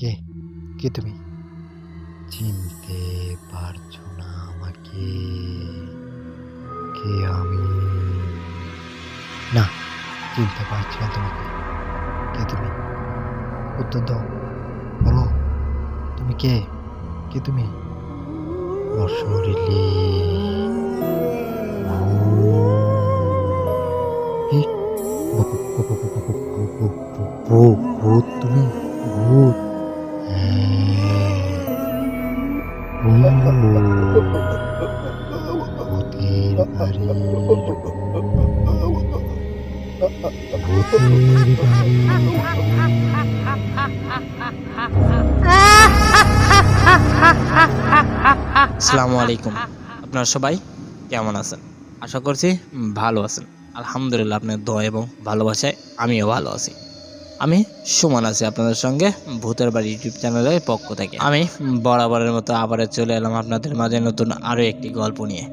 কে? কে তুমি? চিনতে পারছ না আমাকে। কে আমি? না, চিনতে পারছি না তোমাকে। কে তুমি? উত্তর দাও। বলো, তুমি কে? কে তুমি? অশরীরে ভূত তুমি ভূত। আসসালামু আলাইকুম। আপনারা সবাই কেমন আছেন? আশা করছি ভালো আছেন। আলহামদুলিল্লাহ আপনার দোয়া এবং ভালোবাসায় আমিও ভালো আছি। আমি সুমন আছি আপনাদের সঙ্গে ভূতের বাড়ি ইউটিউব চ্যানেলের পক্ষ থেকে। আমি বরাবরের মতো আবারও চলে এলাম আপনাদের মাঝে নতুন আরও একটি গল্প নিয়ে।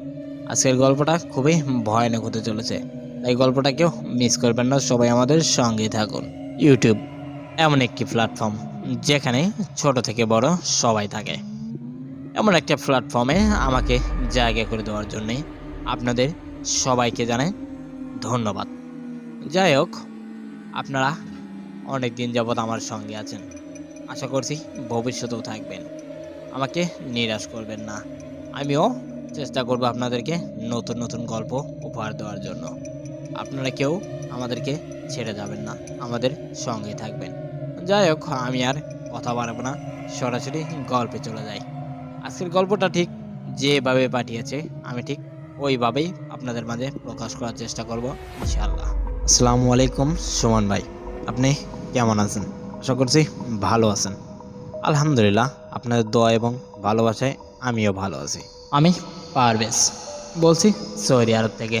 আজকের গল্পটা খুবই ভয়ানক হতে চলেছে। তাই গল্পটা কেউ মিস করবেন না, সবাই আমাদের সঙ্গেই থাকুন। ইউটিউব এমন একটি প্ল্যাটফর্ম যেখানে ছোট থেকে বড় সবাই থাকে। এমন একটা প্ল্যাটফর্মে আমাকে জায়গা করে দেওয়ার জন্যে আপনাদের সবাইকে জানাই ধন্যবাদ। যাই হোক, আপনারা অনেক দিন যাবৎ আমার সঙ্গে আছেন। আশা করছি ভবিষ্যতেও থাকবেন। আমাকে নিরাশ করবেন না। আমিও চেষ্টা করব আপনাদেরকে নতুন নতুন গল্প উপহার দেওয়ার জন্য। আপনারা কেউ আমাদেরকে ছেড়ে যাবেন না। আমাদের সঙ্গে থাকবেন। যাই হোক, আমি আর কথা বাড়াবো না। সরাসরি গল্পে চলে যাই। আজকের গল্পটা ঠিক যেভাবে পাঠিয়েছে, আমি ঠিক ওইভাবেই আপনাদের মাঝে প্রকাশ করার চেষ্টা করব, ইনশাআল্লাহ। আসসালামু আলাইকুম, সুমন ভাই। আপনি কেমন আছেন? আশা করছি ভালো আছেন। আলহামদুলিল্লাহ, আপনাদের দোয়া এবং ভালোবাসায় আমিও ভালো আছি। আমি পারভেজ। বলছি, সৌদি আরব থেকে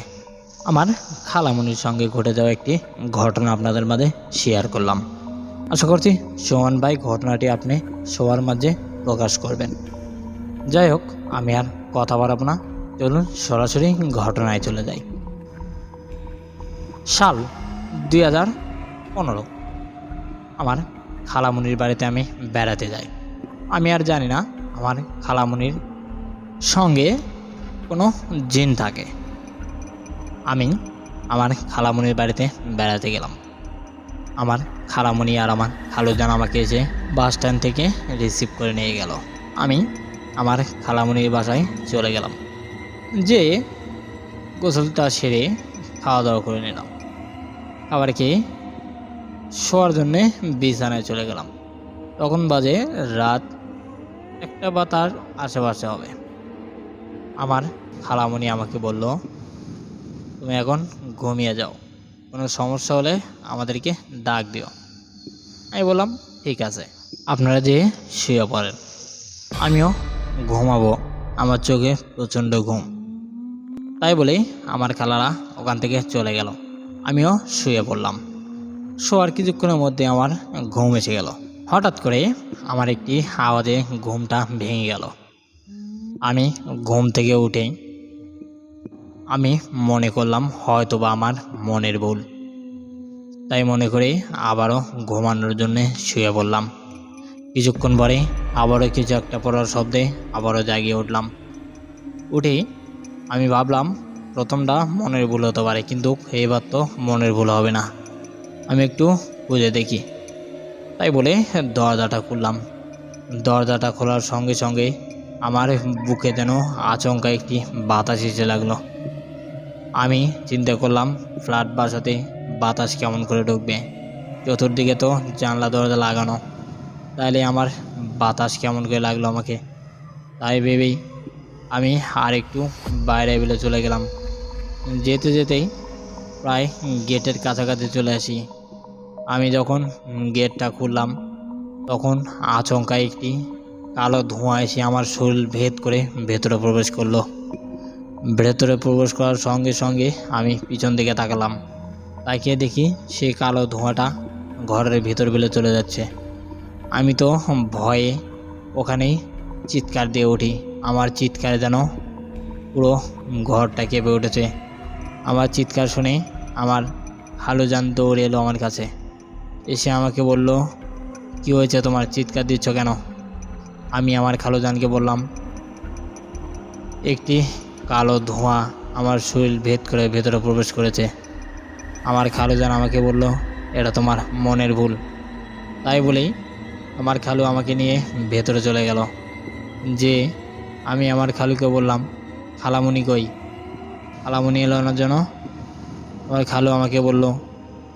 আমার খালামনির সঙ্গে ঘটে যাওয়া একটি ঘটনা আপনাদের মাঝে শেয়ার করলাম। আশা করছি সুমন ভাই ঘটনাটি আপনি সবার মাঝে প্রকাশ করবেন। যাই হোক, আমি আর কথা বাড়াবো না। চলুন সরাসরি ঘটনায় চলে যাই। সাল দুই হাজার পনেরো। আমার খালামুনির বাড়িতে আমি বেড়াতে যাই। আমি আর জানি না আমার খালামুনির সঙ্গে কোনো জিন থাকে। আমি আমার খালামুনির বাড়িতে বেড়াতে গেলাম। আমার খালামুনি আর আমার খালুজান আমাকে এসে বাস স্ট্যান্ড থেকে রিসিভ করে নিয়ে গেল। আমি আমার খালামুনির বাসায় চলে গেলাম। যে গোসলটা সেরে খাওয়া দাওয়া করে নিলাম। আবার কি শোয়ার জন্যে বিছানায় চলে গেলাম। তখন বাজে রাত একটা বা তার আশেপাশে হবে। আমার খালামুনি আমাকে বলল, তুমি এখন ঘুমিয়ে যাও। কোনো সমস্যা হলে আমাদেরকে ডাক দিও। আমি বললাম, ঠিক আছে। আপনারা যে শুয়ে পড়েন, আমিও ঘুমাবো। আমার চোখে প্রচণ্ড ঘুম। তাই বলেই আমার খালারা ওখান থেকে চলে গেল। আমিও শুয়ে পড়লাম। শোয়ার কিছুক্ষণের মধ্যে আমার ঘুম এসে গেল। হঠাৎ করে আমার একটি আওয়াজে ঘুমটা ভেঙে গেল। আমি ঘুম থেকে উঠে আমি মনে করলাম হয়তো বা আমার মনের ভুল। তাই মনে করে আবারও ঘুমানোর জন্যে শুয়ে পড়লাম। কিছুক্ষণ পরে আবারও কিছু একটা পড়ার শব্দে আবারও জাগিয়ে উঠলাম। উঠে আমি ভাবলাম, প্রথমটা মনের ভুল হতে পারে, কিন্তু এবার তো মনের ভুল হবে না। আমি একটু বুঝে দেখি। তাই বলে দরজাটা খুললাম। দরজাটা খোলার সঙ্গে সঙ্গে আমার বুকে যেন আচমকা একটি বাতাস এসে লাগল। আমি চিন্তা করলাম, ফ্ল্যাট বাসাতে বাতাস কেমন করে ঢুকবে? চতুর্দিকে তো জানলা, দরজা লাগানো। তাইলে আমার বাতাস কেমন করে লাগল আমাকে? তাই ভেবেই আমি আর একটু বাইরে বেলে চলে গেলাম। যেতে যেতেই প্রায় গেটের কাছাকাছি চলে আসি। আমি যখন গেটটা খুললাম, তখন আচমকা একটি কালো ধোঁয়া এসে আমার শরীর ভেদ করে ভেতরে প্রবেশ করল। ভেতরে প্রবেশ করার সঙ্গে সঙ্গে আমি পিছন দিকে তাকালাম। তাকিয়ে দেখি সেই কালো ধোঁয়াটা ঘরের ভেতর বেলে চলে যাচ্ছে। আমি তো ভয়ে ওখানেই চিৎকার দিয়ে উঠি। আমার চিৎকার যেন পুরো ঘরটা কেঁপে উঠেছে। আমার চিৎকার শুনে আমার হালুজান দৌড়ে এলো আমার কাছে। এসে আমাকে বলল, কি হয়েছে তোমার? চিৎকার দিচ্ছ কেন? আমি আমার খালুজানকে বললাম, একটি কালো ধোঁয়া আমার শরীর ভেদ করে ভেতরে প্রবেশ করেছে। আমার খালুজান আমাকে বলল, এটা তোমার মনের ভুল। তাই বলেই আমার খালু আমাকে নিয়ে ভেতরে চলে গেল। যে আমি আমার খালুকে বললাম, খালামুনি কই? খালামুনি এলো জন্য আমার খালু আমাকে বলল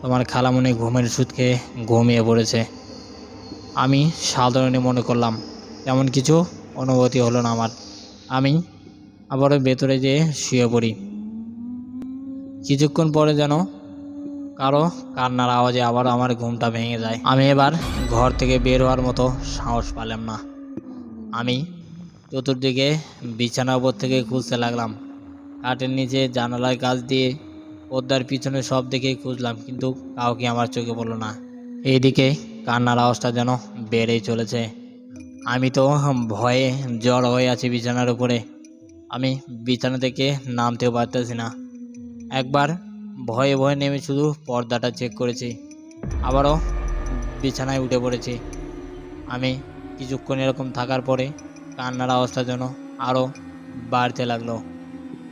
তোমার খালামুনি ঘুমের সুদ খেয়ে ঘুমিয়ে পড়েছে। আমি সাধারণই মনে করলাম তেমন কিছু অনুভূতি হলো না আমার। আমি আবারও ভেতরে যেয়ে শুয়ে পড়ি। কিছুক্ষণ পরে যেন কারও কান্নার আওয়াজে আবার আমার ঘুমটা ভেঙে যায়। আমি এবার ঘর থেকে বের হওয়ার মতো সাহস পেলাম না। আমি চতুর্দিকে বিছানার উপর থেকে খুঁজতে লাগলাম। কাঠের নিচে জানালার কাজ দিয়ে পদ্মার পিছনে সব দিকেই খুঁজলাম, কিন্তু কাউকে আমার চোখে পড়ল না। এইদিকে কান্নার আওয়াজটা যেন বেড়েই চলেছে। আমি তো ভয়ে জ্বর হয়ে আছি বিছানার উপরে। আমি বিছানা থেকে নামতেও পারতেছি না। একবার ভয়ে ভয়ে নেমে শুধু পর্দাটা চেক করেছি। আবারও বিছানায় উঠে পড়েছি। আমি কিছুক্ষণ এরকম থাকার পরে কান্নার অবস্থা যেন আরও বাড়তে লাগল।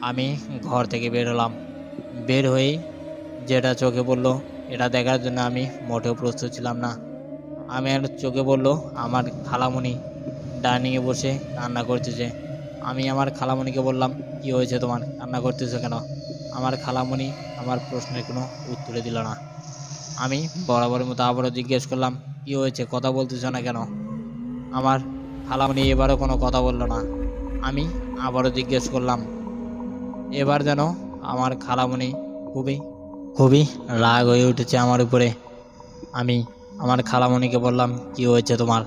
আমি ঘর থেকে বের হলাম। বের হয়েই যেটা চোখে পড়ল, এটা দেখার জন্য আমি মোটেও প্রস্তুত ছিলাম না। আমি আর চোখে পড়ল আমার খালামণি ডাইনিংয়ে বসে কান্না করতেছে আমি আমার খালামণিকে বললাম, কি হয়েছে তোমার? কান্না করতেছো কেন? আমার খালামণি আমার প্রশ্নের কোনো উত্তরে দিল না। আমি বরাবরের মতো আবারও জিজ্ঞেস করলাম, কি হয়েছে? কথা বলতেছ না কেন? আমার খালামণি এবারও কোনো কথা বলল না। আমি আবারও জিজ্ঞেস করলাম, এবার যেন আমার খালামণি খুবই খুবই রাগ হয়ে উঠেছে আমার উপরে। আমি আমার খালা খালামণিকে বললাম, কি হয়েছে তোমার?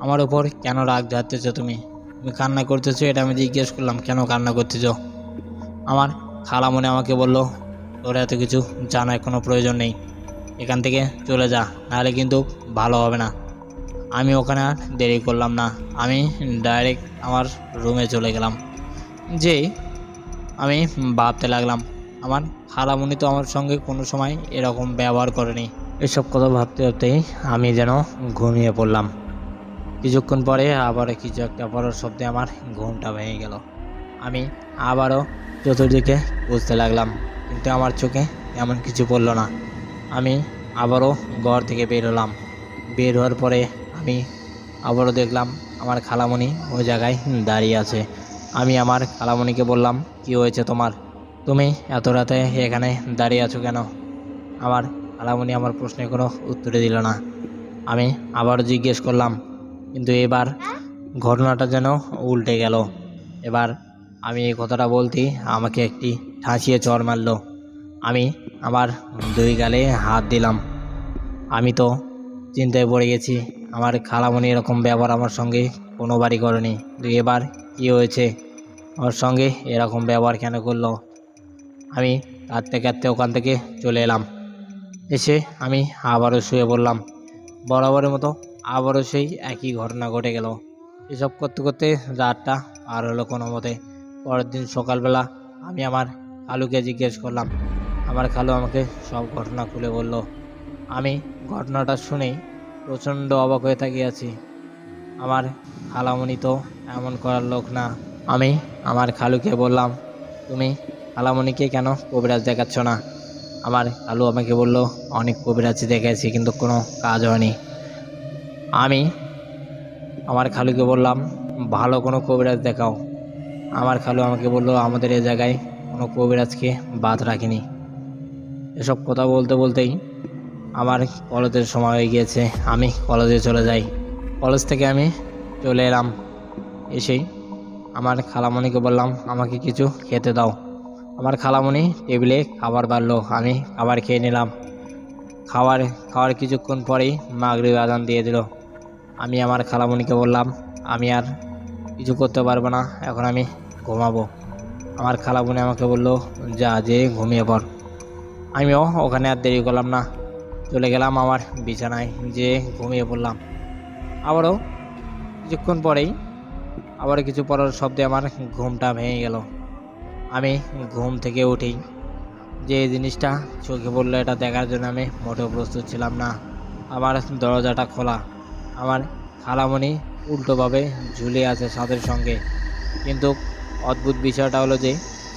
আমার উপর কেন রাগ যাচ্তেছো তুমি? তুমি কান্না করতেছো? এটা আমি জিজ্ঞেস করলাম, কেন কান্না করতেছো? আমার খালামণি আমাকে বলল, তোর এত কিছু জানার কোনো প্রয়োজন নেই। এখান থেকে চলে যা, নাহলে কিন্তু ভালো হবে না। আমি ওখানে আর দেরি করলাম না। আমি ডাইরেক্ট আমার রুমে চলে গেলাম। যে আমি ভাবতে লাগলাম, আমার খালামণি তো আমার সঙ্গে কোনো সময় এরকম ব্যবহার করেনি। এসব কথা ভাবতে ভাবতেই আমি যেন ঘুমিয়ে পড়লাম। কিছুক্ষণ পরে আবার কিছু একটা বড় শব্দে আমার ঘুমটা ভেঙে গেল। আমি আবারও চতুর্দিকে বুঝতে লাগলাম, কিন্তু আমার চোখে এমন কিছু পড়ল না। আমি আবারও ঘর থেকে বের হলাম। বের হওয়ার পরে আমি আবারও দেখলাম আমার খালামণি ওই জায়গায় দাঁড়িয়ে আছে। আমি আমার খালামণিকে বললাম, কি হয়েছে তোমার? তুমি এত রাতে এখানে দাঁড়িয়ে আছো কেন? আমার খালামণি আমার প্রশ্নে কোনো উত্তরে দিল না। আমি আবারও জিজ্ঞেস করলাম, কিন্তু এবার ঘটনাটা যেন উল্টে গেল। এবার আমি এই কথাটা বলতেই আমাকে একটি ঠাঁচিয়ে চড় মারলো। আমি আমার দুই গালে হাত দিলাম। আমি তো চিন্তায় পড়ে গেছি, আমার খালামণি এরকম ব্যবহার আমার সঙ্গে কোনোবারই করেনি। এবার কী হয়েছে। আমার সঙ্গে এরকম ব্যবহার কেন করল? আমি কাঁদতে কাঁদতে ওখান থেকে চলে এলাম। এসে আমি আবারও শুয়ে পড়লাম। বরাবরের মতো আবারও সেই একই ঘটনা ঘটে গেল। এসব করতে করতে রাতটা আর হলো কোনো মতে। পরের দিন সকালবেলা আমি আমার খালুকে জিজ্ঞেস করলাম। আমার খালু আমাকে সব ঘটনা খুলে বলল। আমি ঘটনাটা শুনেই প্রচণ্ড অবাক হয়ে তাকিয়ে আছি। আমার খালামণি তো এমন করার লোক না। আমি আমার খালুকে বললাম, তুমি খালামণিকে কেন কবিরাজ দেখাচ্ছ না? আমার খালু আমাকে বলল, অনেক কবিরাজি দেখেছি কিন্তু কোনো কাজ হয়নি। আমি আমার খালুকে বললাম, ভালো কোনো কবিরাজ দেখাও। আমার খালু আমাকে বলল, আমাদের এ জায়গায় কোনো কবিরাজকে বাদ রাখিনি। এসব কথা বলতে বলতেই আমার কলেজের সময় হয়ে গিয়েছে, আমি কলেজে চলে যাই। কলেজ থেকে আমি চলে এলাম। এসেই আমার খালামণিকে বললাম, আমাকে কিছু খেতে দাও। আমার খালামণি টেবিলে খাবার বাড়লো, আমি খাবার খেয়ে নিলাম। খাবার খাওয়ার কিছুক্ষণ পরেই মাগরিব আদান দিয়ে দিল। আমি আমার খালামণিকে বললাম, আমি আর কিছু করতে পারব না, এখন আমি ঘুমাবো। আমার খালামণি আমাকে বলল, যা, যে ঘুমিয়ে পড়। আমিও ওখানে আর দেরি করলাম না। চলে গেলাম আমার বিছানায়, যে ঘুমিয়ে পড়লাম। আবারও কিছুক্ষণ পরেই আবার কিছু পড়ার শব্দে আমার ঘুমটা ভেঙে গেল। আমি ঘুম থেকে উঠেই যে জিনিসটা চোখে পড়ল এটা দেখার জন্য আমি মোটেও প্রস্তুত ছিলাম না। আমার দরজাটা খোলা। আমার খালামণি উল্টোভাবে ঝুলে আছে ছাদের সঙ্গে। কিন্তু অদ্ভুত বিষয়টা হলো যে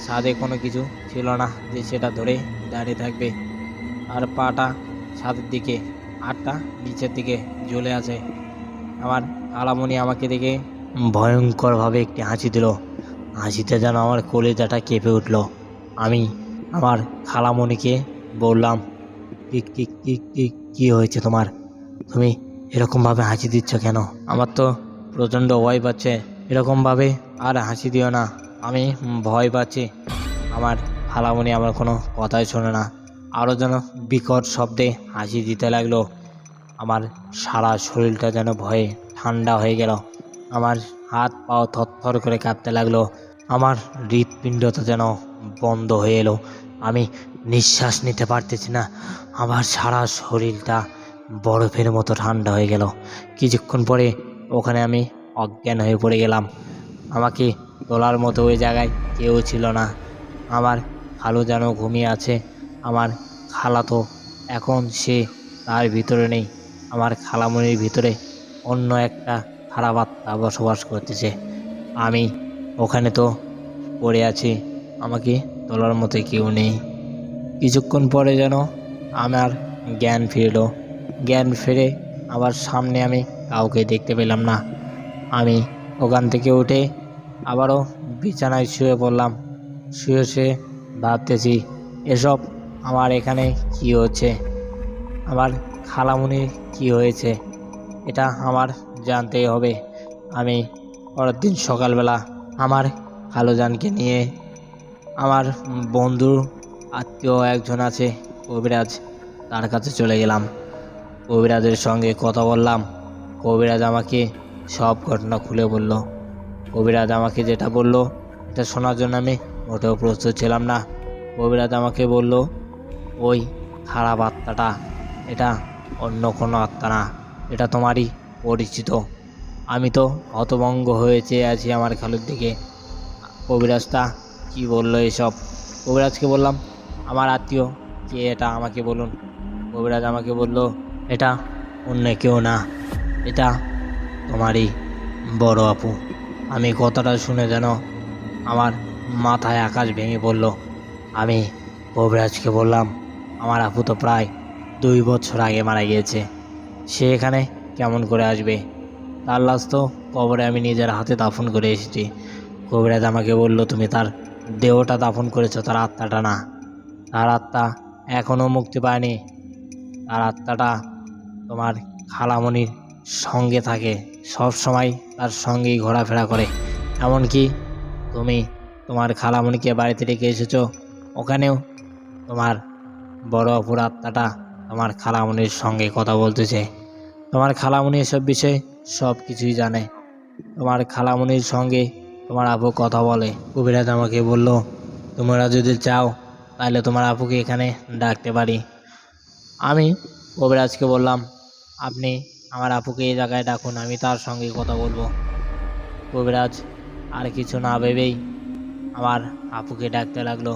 ছাদে কোনো কিছু ছিল না যে সেটা ধরে দাঁড়িয়ে থাকবে। আর পাটা ছাদের দিকে, আটটা নিচের দিকে ঝুলে আছে। আমার খালামণি আমাকে দেখে ভয়ঙ্করভাবে একটি হাসি দিল। হাসিতে যেন আমার কলেজাটা কেঁপে উঠল। আমি আমার খালামণিকে বললাম কি কি কি কি কি হয়েছে তোমার? তুমি এরকমভাবে হাসি দিচ্ছ কেন? আমার তো প্রচণ্ড ভয় পাচ্ছে। এরকমভাবে আর হাসি দিও না। আমি ভয় পাচ্ছি। আমার খালামণি আমার কোনো কথাই শোনে না। আরও যেন বিকট শব্দে হাসি দিতে লাগল। আমার সারা শরীরটা যেন ভয়ে ঠান্ডা হয়ে গেল। আমার হাত পাও থরথর করে কাঁপতে লাগল। আমার হৃৎপিণ্ডটা যেন বন্ধ হয়ে এলো। আমি নিঃশ্বাস নিতে পারতেছি না। আমার সারা শরীরটা বরফের মতো ঠান্ডা হয়ে গেল। কিছুক্ষণ পরে ওখানে আমি অজ্ঞান হয়ে পড়ে গেলাম। আমাকে তোলার মতো ওই জায়গায় কেউ ছিল না। আমার খালু যেন ঘুমিয়ে আছে। আমার খালা তো এখন সে তার ভিতরে নেই। আমার খালামণির ভিতরে অন্য একটা খারাপ আত্মা বসবাস করতেছে। আমি ওখানে তো পড়ে আছি, আমাকে তোলার মতো কেউ নেই। কিছুক্ষণ পরে যেন আমার জ্ঞান ফিরল। জ্ঞান ফিরে আবার সামনে আমি কাউকে দেখতে পেলাম না। আমি ওখান থেকে উঠে আবারও বিছানায় শুয়ে পড়লাম। শুয়ে শুয়ে ভাবতেছি, এসব আমার এখানে কি হচ্ছে? আমার খালামুনির কি হয়েছে? এটা আমার জানতেই হবে। আমি পরের দিন সকালবেলা আমার খালুজানকে নিয়ে আমার বন্ধুর আত্মীয় একজন আছে, কবিরাজ, তার কাছে চলে গেলাম। কবিরাজের সঙ্গে কথা বললাম। কবিরাজ আমাকে সব ঘটনা খুলে বলল। কবিরাজ আমাকে যেটা বলল, এটা শোনার জন্য আমি মোটেও প্রস্তুত ছিলাম না। কবিরাজ আমাকে বলল, ওই খারাপ আত্মাটা, এটা অন্য কোনো আত্মা না। এটা তোমারই পরিচিত। আমি তো হতভঙ্গ হয়ে চেয়ে আছি আমার খালুর দিকে। কবিরাজটা কি বলল এসব? কবিরাজকে বললাম, আমার আত্মীয় কে এটা আমাকে বলুন। কবিরাজ আমাকে বলল, এটা অন্য কেউ না। এটা তোমারই বড় আপু। আমি কথাটা শুনে যেন আমার মাথায় আকাশ ভেঙে পড়ল। আমি কবিরাজকে বললাম, আমার আপু তো প্রায় দুই বছর আগে মারা গিয়েছে। সে এখানে কেমন করে আসবে? তার লাশ তো কবরে আমি নিজের হাতে দাফন করে এসেছি। কবিরাজ আমাকে বলল, তুমি তার দেহটা দাফন করেছ, তার আত্মাটা না। তার আত্মা এখনও মুক্তি পায়নি। তার আত্মাটা তোমার খালামণির সঙ্গে থাকে। সব সময় তার সঙ্গেই ঘোরাফেরা করে। এমনকি তুমি তোমার খালামণিকে বাড়িতে রেখে এসেছ, ওখানেও তোমার বড় অপুর আত্মাটা তোমার খালামণির সঙ্গে কথা বলতেছে। তোমার খালামণি এসব বিষয়ে সব কিছুই জানে। তোমার খালামণির সঙ্গে তোমার আপু কথা বলে। কবিরাজ আমাকে বলল, তোমরা যদি চাও তাহলে তোমার আপুকে এখানে ডাকতে পারি। আমি কবিরাজকে বললাম, আপনি আমার আপুকে এই জায়গায় ডাকুন, আমি তার সঙ্গে কথা বলব। কবিরাজ আর কিছু না ভেবেই আমার আপুকে ডাকতে লাগল।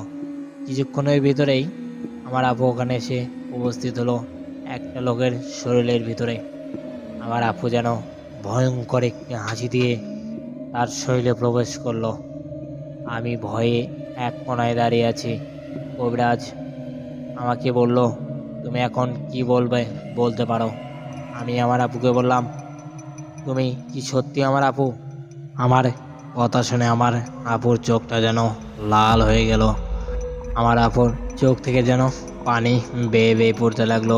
কিছুক্ষণের ভিতরেই আমার আপু ওখানে এসে উপস্থিত হলো একটা লোকের শরীরের ভিতরে। আমার আপু যেন ভয়ঙ্কর একটি হাসি দিয়ে তার শরীরে প্রবেশ করল। আমি ভয়ে এক কোনায় দাঁড়িয়ে আছি। কবিরাজ আমাকে বলল, তুমি এখন কি বলবে, বলতে পারো। আমি আমার আপুকে বললাম, তুমি কি সত্যি আমার আপু? আমার কথা শুনে আমার আপুর চোখটা যেন লাল হয়ে গেল। আমার আপুর চোখ থেকে যেন পানি বেয়ে বেয়ে পড়তে লাগল।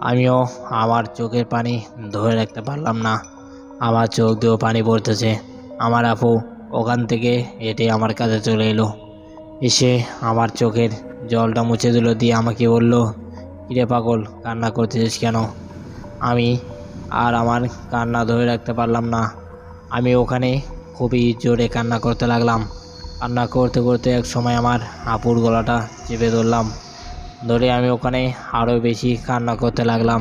আমিও আমার চোখের পানি ধরে রাখতে পারলাম না। আমার চোখ দিয়েও পানি পড়তেছে। আমার আপু ওখান থেকে হেঁটে আমার কাছে চলে এলো। এসে আমার চোখের জলটা মুছে দিল দিয়ে আমাকে বলল, কিরে পাগল, কান্না করতেছিস কেন? আমি আর আমার কান্না ধরে রাখতে পারলাম না। আমি ওখানে খুবই জোরে কান্না করতে লাগলাম। কান্না করতে করতে এক সময় আমার আপুর গলাটা চেপে ধরলাম। ধরে আমি ওখানে আরও বেশি কান্না করতে লাগলাম।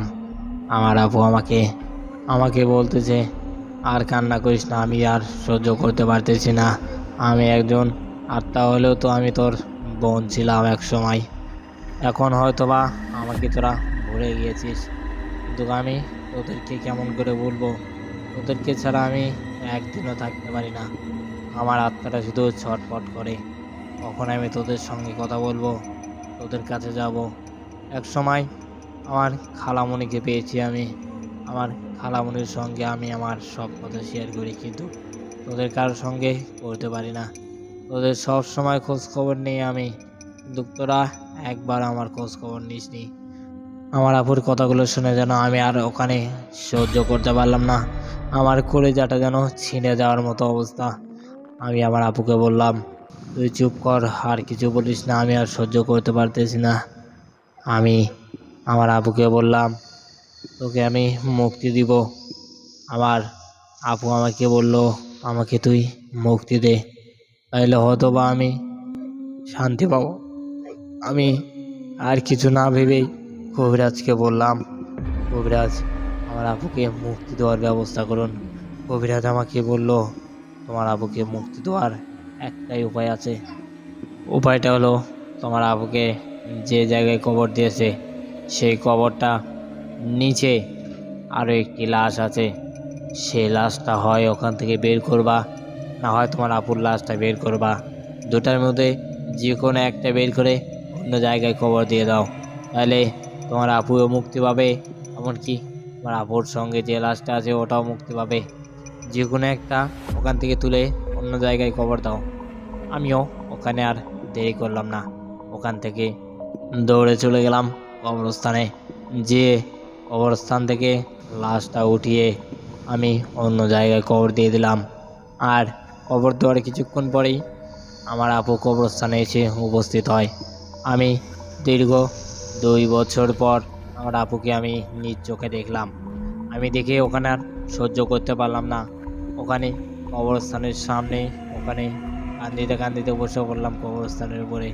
আমার আপু আমাকে আমাকে বলতেছে, আর কান্না করিস না, আমি আর সহ্য করতে পারতেছি না। আমি একজন আত্মা হলেও তো আমি তোর বোন ছিলাম এক সময় এখন হয়তো বা আমাকে তোরা ভুলে গিয়েছিস। কিন্তু আমি তোদেরকে কেমন করে বলব তোদেরকে ছাড়া আমি একদিনও থাকতে পারি না। আমার আত্মাটা শুধু ছটফট করে। কখন আমি তোদের সঙ্গে কথা বলব? তোদের কাছে যাব। এক সময় আমার খালামণিকে পেয়েছি আমি। আমার খালামণির সঙ্গে আমি আমার সব কথা শেয়ার করি, কিন্তু তোদের কারোর সঙ্গে করতে পারি না। তোদের সব সময় খোঁজ খবর নেই আমি। কিন্তু তোরা একবার আমার খোঁজ খবর নিসনি। আমার আপুর কথাগুলো শুনে যেন আমি আর ওখানে সহ্য করতে পারলাম না। আমার কলেজাটা যেন ছিঁড়ে যাওয়ার মতো অবস্থা। আমি আমার আপুকে বললাম তুই চুপ কর, আর কিছু বলিস না, আমি আর সহ্য করতে পারতেছি না। আমি আমার আপুকে বললাম, তোকে আমি মুক্তি দিব। আমার আপু আমাকে বলল, আমাকে তুই মুক্তি দে, তাইলে হয়তো বা আমি শান্তি পাবো। আমি আর কিছু না ভেবেই কবিরাজকে বললাম, কবিরাজ, আমার আপুকে মুক্তি দেওয়ার ব্যবস্থা করুন। কবিরাজ আমাকে বলল, তোমার আপুকে মুক্তি দেওয়ার একটাই উপায় আছে। উপায়টা হলো তোমার আপুকে যে জায়গায় কবর দিয়েছে, সেই কবরটা নিচে আরও একটি লাশ আছে। সেই লাশটা হয় ওখান থেকে বের করবা, না হয় তোমার আপুর লাশটা বের করবা। দুটার মধ্যে যে কোনো একটা বের করে অন্য জায়গায় কবর দিয়ে দাও। তাহলে তোমার আপুও মুক্তি পাবে, এমনকি তোমার আপুর সঙ্গে যে লাশটা আছে ওটাও মুক্তি পাবে। যে কোনো একটা ওখান থেকে তুলে অন্য জায়গায় কবর দাও। আমিও ওখানে আর দেরি করলাম না। ওখান থেকে দৌড়ে চলে গেলাম কবরস্থানে। যে কবরস্থান থেকে লাশটা উঠিয়ে আমি অন্য জায়গায় কবর দিয়ে দিলাম। আর কবর দেওয়ার কিছুক্ষণ পরেই আমার আপু কবরস্থানে এসে উপস্থিত হয়। আমি দীর্ঘ দুই বছর পর আমার আপুকে আমি নিজ চোখে দেখলাম। আমি দেখে ওখানে আর সহ্য করতে পারলাম না। ওখানে কবরস্থানের সামনে ওখানে কান্দিতে কান্দিতে বসে পড়লাম কবরস্থানের উপরে।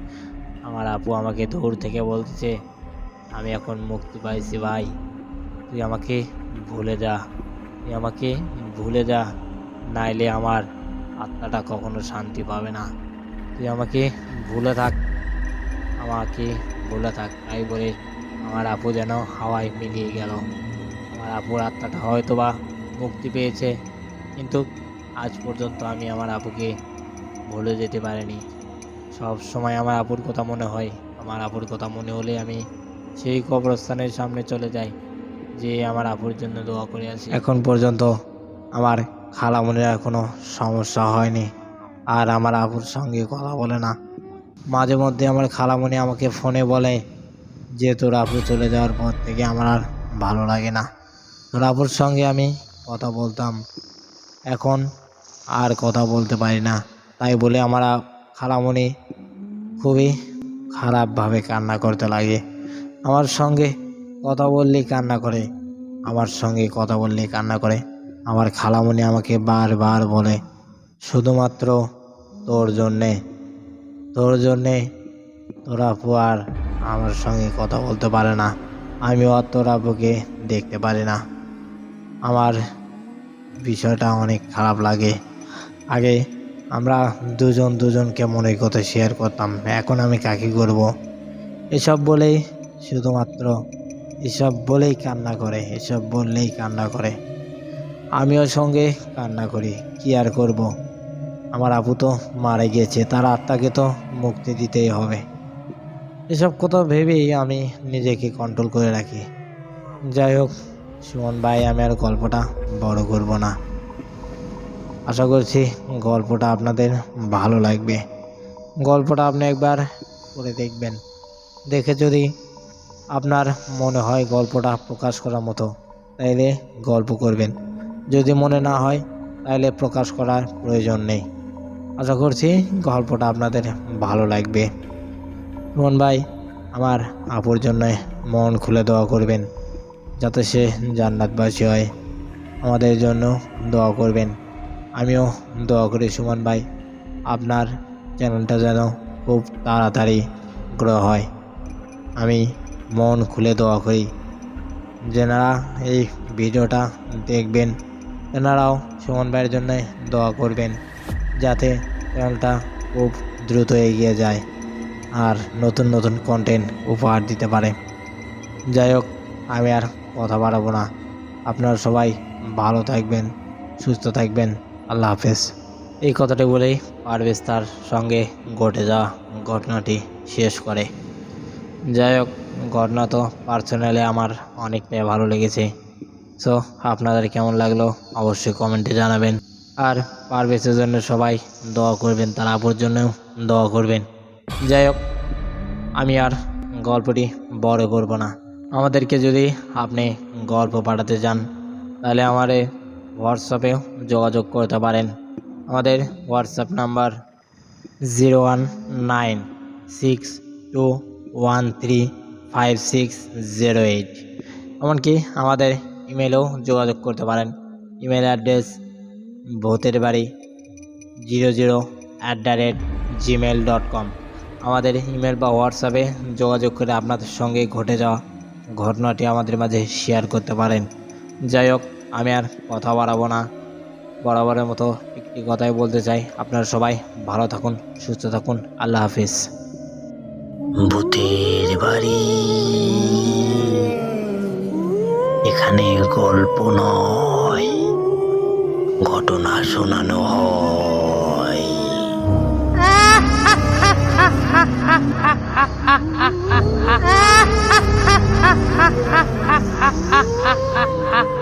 আমার আপু আমাকে দূর থেকে বলতেছে, আমি এখন মুক্তি পাইছি ভাই। তুই আমাকে ভুলে যা। তুই আমাকে ভুলে যা। নাইলে আমার আত্মাটা কখনো শান্তি পাবে না। তুই আমাকে ভুলে থাক। আমাকে ভুলে থাক। তাই বলে আমার আপু যেন হাওয়ায় মিলিয়ে গেল। আমার আপুর আত্মাটা হয়তো বা মুক্তি পেয়েছে, কিন্তু আজ পর্যন্ত আমি আমার আপুকে ভুলে যেতে পারিনি। সব সময় আমার আপুর কথা মনে হয়। আমার আপুর কথা মনে হলে আমি সেই কবরস্থানের সামনে চলে যাই, যে আমার আপুর জন্য দোয়া করে আছি এখন পর্যন্ত আমার খালামনির আর কোনো সমস্যা হয়নি, আর আমার আপুর সঙ্গে কথা বলে না। মাঝে মধ্যে আমার খালামণি আমাকে ফোনে বলে যে, তোর আপু চলে যাওয়ার পর থেকে আমার আর ভালো লাগে না। তোর আপুর সঙ্গে আমি কথা বলতাম। এখন আর কথা বলতে পারি না। তাই বলে আমার খালামণি খুবই খারাপভাবে কান্না করতে লাগে। আমার সঙ্গে কথা বললেই কান্না করে, আমার সঙ্গে কথা বললেই কান্না করে। আমার খালামণি আমাকে বারবার বলে, শুধুমাত্র তোর জন্যে তোর জন্যে তোরা আর আমার সঙ্গে কথা বলতে পারে না। আমি আর তোর আপুকে দেখতে পারি না। আমার বিষয়টা অনেক খারাপ লাগে। আগে আমরা দুজন দুজনকে মনের কথা শেয়ার করতাম, এখন আমি কাকে করব? এসব বলেই শুধুমাত্র, এসব বলেই কান্না করে, এসব বললেই কান্না করে। আমিও সঙ্গে কান্না করি, কি আর করব? আমার আপু তো মারা গিয়েছে, তার আত্মাকে তো মুক্তি দিতেই হবে। এসব কথা ভেবেই আমি নিজেকে কন্ট্রোল করে রাখি। যাই হোক, সুমন ভাই, আমি আর গল্পটা বড় করব না। আশা করছি গল্পটা আপনাদের ভালো লাগবে। গল্পটা আপনি একবার করে দেখবেন। দেখে যদি আপনার মনে হয় গল্পটা প্রকাশ করার মতো, তাইলে গল্প করবেন। যদি মনে না হয় তাহলে প্রকাশ করার প্রয়োজন নেই। আশা করছি গল্পটা আপনাদের ভালো লাগবে। রোহন ভাই, আমার আপুর জন্য মন খুলে দোয়া করবেন, যাতে সে জান্নাতবাসী হয়। আমাদের জন্য দোয়া করবেন। আমিও দোয়া করি সুমন ভাই, আপনার চ্যানেলটা যেন খুব তাড়াতাড়ি গ্রো হয়। আমি মন খুলে দোয়া করি। যেনারা এই ভিডিওটা দেখবেন, তেনারাও সুমন ভাইয়ের জন্য দোয়া করবেন, যাতে চ্যানেলটা খুব দ্রুত এগিয়ে যায় আর নতুন নতুন কন্টেন্ট উপহার দিতে পারে। যাই হোক, আমি আর কথা বাড়াবো না। আপনারা সবাই ভালো থাকবেন, সুস্থ থাকবেন। আল্লাহ হাফেজ। এই কথাটি বলেই পারভেজ তার সঙ্গে ঘটে যাওয়া ঘটনাটি শেষ করে। যাই হোক, ঘটনা তো পার্সোনালি আমার অনেকটাই ভালো লেগেছে। সো আপনাদের কেমন লাগল অবশ্যই কমেন্টে জানাবেন। আর পারভেজের জন্য সবাই দোয়া করবেন, তার আপুর জন্যও দোয়া করবেন। যাই হোক, আমি আর গল্পটি বড় করব না। আমাদেরকে যদি আপনি গল্প পাঠাতে চান, তাহলে আমার হোয়াটসঅ্যাপেও যোগাযোগ করতে পারেন। আমাদের WhatsApp number zero one nine six two one three five six zero eight. এমনকি আমাদের ইমেলেও যোগাযোগ করতে পারেন। ইমেল অ্যাড্রেস ভূতের বাড়ি zero zero at the rate gmail dot com. আমাদের ইমেল বা হোয়াটসঅ্যাপে যোগাযোগ করে আপনাদের সঙ্গে ঘটে যাওয়া ঘটনাটি আমাদের মাঝে শেয়ার করতে পারেন। যাই হোক আমি আর কথা বাড়াবো না। বরাবরের মতো একটি কথাই বলতে চাই। আপনারা সবাই ভালো থাকুন সুস্থ থাকুন। আল্লাহ হাফিজ। ভূতের বাড়ি। এখানে গল্প নয় ঘটনা শোনানো হয়। ha ha ha ha